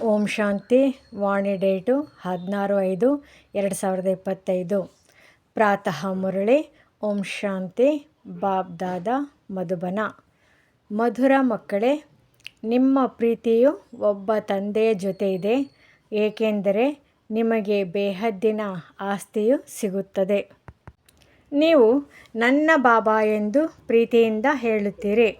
ಓಂ ಶಾಂತಿ, ವಾಣಿ date, ಹದಿನಾರು ಐದು, ಎರಡು ಸಾವಿರದ ಇಪ್ಪತ್ತೈದು. ಪ್ರಾತಃ ಮುರಳಿ, ಓಂ ಶಾಂತಿ ಬಾಬ್ ದಾದ, ಮಧುಬನ. ಮಧುರ ಮಕ್ಕಳೇ, ನಿಮ್ಮ ಪ್ರೀತಿಯು ಒಬ್ಬ ತಂದೆಯ ಜೊತೆ ಇದೆ, ಏಕೆಂದರೆ ನಿಮಗೆ ಬೇಹದ್ದಿನ ಆಸ್ತಿಯು ಸಿಗುತ್ತದೆ. ನೀವು ನನ್ನ ಬಾಬಾ ಎಂದು ಪ್ರೀತಿಯಿಂದ ಹೇಳುತ್ತೀರಿ.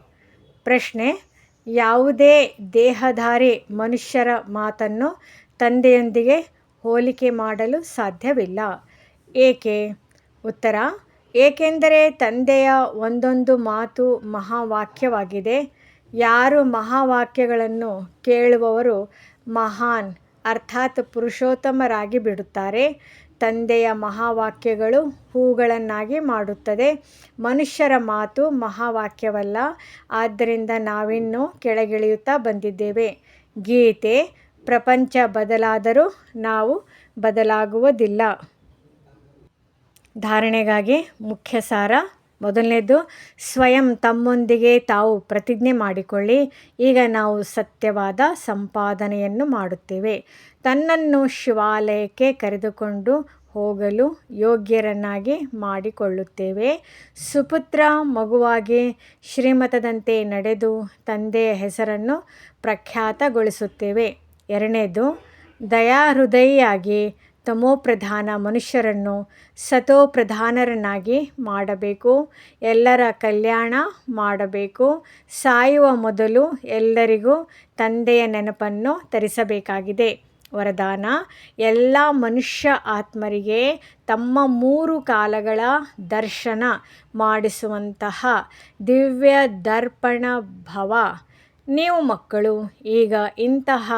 ಪ್ರಶ್ನೆ ಯಾವುದೇ ದೇಹಧಾರಿ ಮನುಷ್ಯರ ಮಾತನ್ನು ತಂದೆಯೊಂದಿಗೆ ಹೋಲಿಕೆ ಮಾಡಲು ಸಾಧ್ಯವಿಲ್ಲ. ಏಕೆ? ಉತ್ತರ, ಏಕೆಂದರೆ ತಂದೆಯ ಒಂದೊಂದು ಮಾತು ಮಹಾವಾಕ್ಯವಾಗಿದೆ. ಯಾರು ಮಹಾವಾಕ್ಯಗಳನ್ನು ಕೇಳುವವರು ಮಹಾನ್, ಅರ್ಥಾತ್ ಪುರುಷೋತ್ತಮರಾಗಿ ಬಿಡುತ್ತಾರೆ. ತಂದೆಯ ಮಹಾವಾಕ್ಯಗಳು ಹೂಗಳನ್ನಾಗಿ ಮಾಡುತ್ತದೆ. ಮನುಷ್ಯರ ಮಾತು ಮಹಾವಾಕ್ಯವಲ್ಲ. ಆದ್ದರಿಂದ ನಾವಿನ್ನೂ ಕೆಳಗಿಳಿಯುತ್ತಾ ಬಂದಿದ್ದೇವೆ. ಗೀತೆ, ಪ್ರಪಂಚ ಬದಲಾದರೂ ನಾವು ಬದಲಾಗುವುದಿಲ್ಲ. ಧಾರಣೆಗಾಗಿ ಮುಖ್ಯ ಸಾರ ಮೊದಲನೇದು, ಸ್ವಯಂ ತಮ್ಮೊಂದಿಗೆ ತಾವು ಪ್ರತಿಜ್ಞೆ ಮಾಡಿಕೊಳ್ಳಿ. ಈಗ ನಾವು ಸತ್ಯವಾದ ಸಂಪಾದನೆಯನ್ನು ಮಾಡುತ್ತೇವೆ. ತನ್ನನ್ನು ಶಿವಾಲಯಕ್ಕೆ ಕರೆದುಕೊಂಡು ಹೋಗಲು ಯೋಗ್ಯರನ್ನಾಗಿ ಮಾಡಿಕೊಳ್ಳುತ್ತೇವೆ. ಸುಪುತ್ರ ಮಗುವಾಗಿ ಶ್ರೀಮತದಂತೆ ನಡೆದು ತಂದೆಯ ಹೆಸರನ್ನು ಪ್ರಖ್ಯಾತಗೊಳಿಸುತ್ತೇವೆ. ಎರಡನೇದು, ದಯಾಹೃದಯಿಯಾಗಿ ತಮೋಪ್ರಧಾನ ಮನುಷ್ಯರನ್ನು ಸತೋ ಪ್ರಧಾನರನ್ನಾಗಿ ಮಾಡಬೇಕು. ಎಲ್ಲರ ಕಲ್ಯಾಣ ಮಾಡಬೇಕು. ಸಾಯುವ ಮೊದಲು ಎಲ್ಲರಿಗೂ ತಂದೆಯ ನೆನಪನ್ನು ತರಿಸಬೇಕಾಗಿದೆ. ವರದಾನ, ಎಲ್ಲ ಮನುಷ್ಯ ಆತ್ಮರಿಗೆ ತಮ್ಮ ಮೂರು ಕಾಲಗಳ ದರ್ಶನ ಮಾಡಿಸುವಂತಹ ದಿವ್ಯ ದರ್ಪಣ ಭವ. ನೀವು ಮಕ್ಕಳು, ಈಗ ಇಂತಹ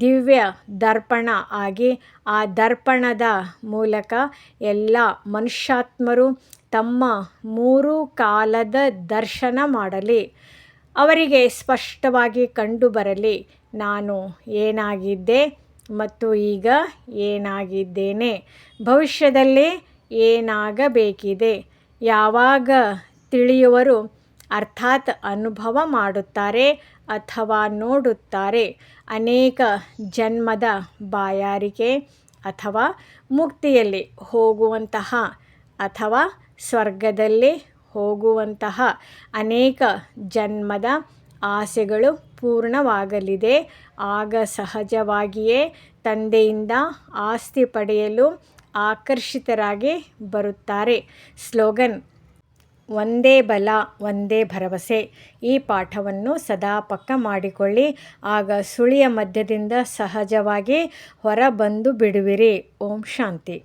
ದಿವ್ಯ ದರ್ಪಣ ಆಗಿ ಆ ದರ್ಪಣದ ಮೂಲಕ ಎಲ್ಲ ಮನುಷ್ಯಾತ್ಮರು ತಮ್ಮ ಮೂರು ಕಾಲದ ದರ್ಶನ ಮಾಡಲಿ. ಅವರಿಗೆ ಸ್ಪಷ್ಟವಾಗಿ ಕಂಡು ಬರಲಿ ನಾನು ಏನಾಗಿದ್ದೆ ಮತ್ತು ಈಗ ಏನಾಗಿದ್ದೇನೆ. ಭವಿಷ್ಯದಲ್ಲಿ ಏನಾಗಬೇಕಿದೆ? ಯಾವಾಗ ತಿಳಿಯುವರು? ಅರ್ಥಾತ್ ಅನುಭವ ಮಾಡುತ್ತಾರೆ ಅಥವಾ ನೋಡುತ್ತಾರೆ. ಅನೇಕ ಜನ್ಮದ ಬಾಯಾರಿಕೆ ಅಥವಾ ಮುಕ್ತಿಯಲ್ಲಿ ಹೋಗುವಂತಹ ಅಥವಾ ಸ್ವರ್ಗದಲ್ಲಿ ಹೋಗುವಂತಹ ಅನೇಕ ಜನ್ಮದ ಆಸೆಗಳು ಪೂರ್ಣವಾಗಲಿದೆ. ಆಗ ಸಹಜವಾಗಿಯೇ ತಂದೆಯಿಂದ ಆಸ್ತಿ ಪಡೆಯಲು ಆಕರ್ಷಿತರಾಗಿ ಬರುತ್ತಾರೆ. ಸ್ಲೋಗನ್ ಒಂದೇ ಬಲ, ಒಂದೇ ಭರವಸೆ. ಈ ಪಾಠವನ್ನು ಸದಾ ಪಕ್ಕ ಮಾಡಿಕೊಳ್ಳಿ. ಆಗ ಸುಳಿಯ ಮಧ್ಯದಿಂದ ಸಹಜವಾಗಿ ಹೊರಬಂದು ಬಿಡುವಿರಿ. ಓಂ ಶಾಂತಿ.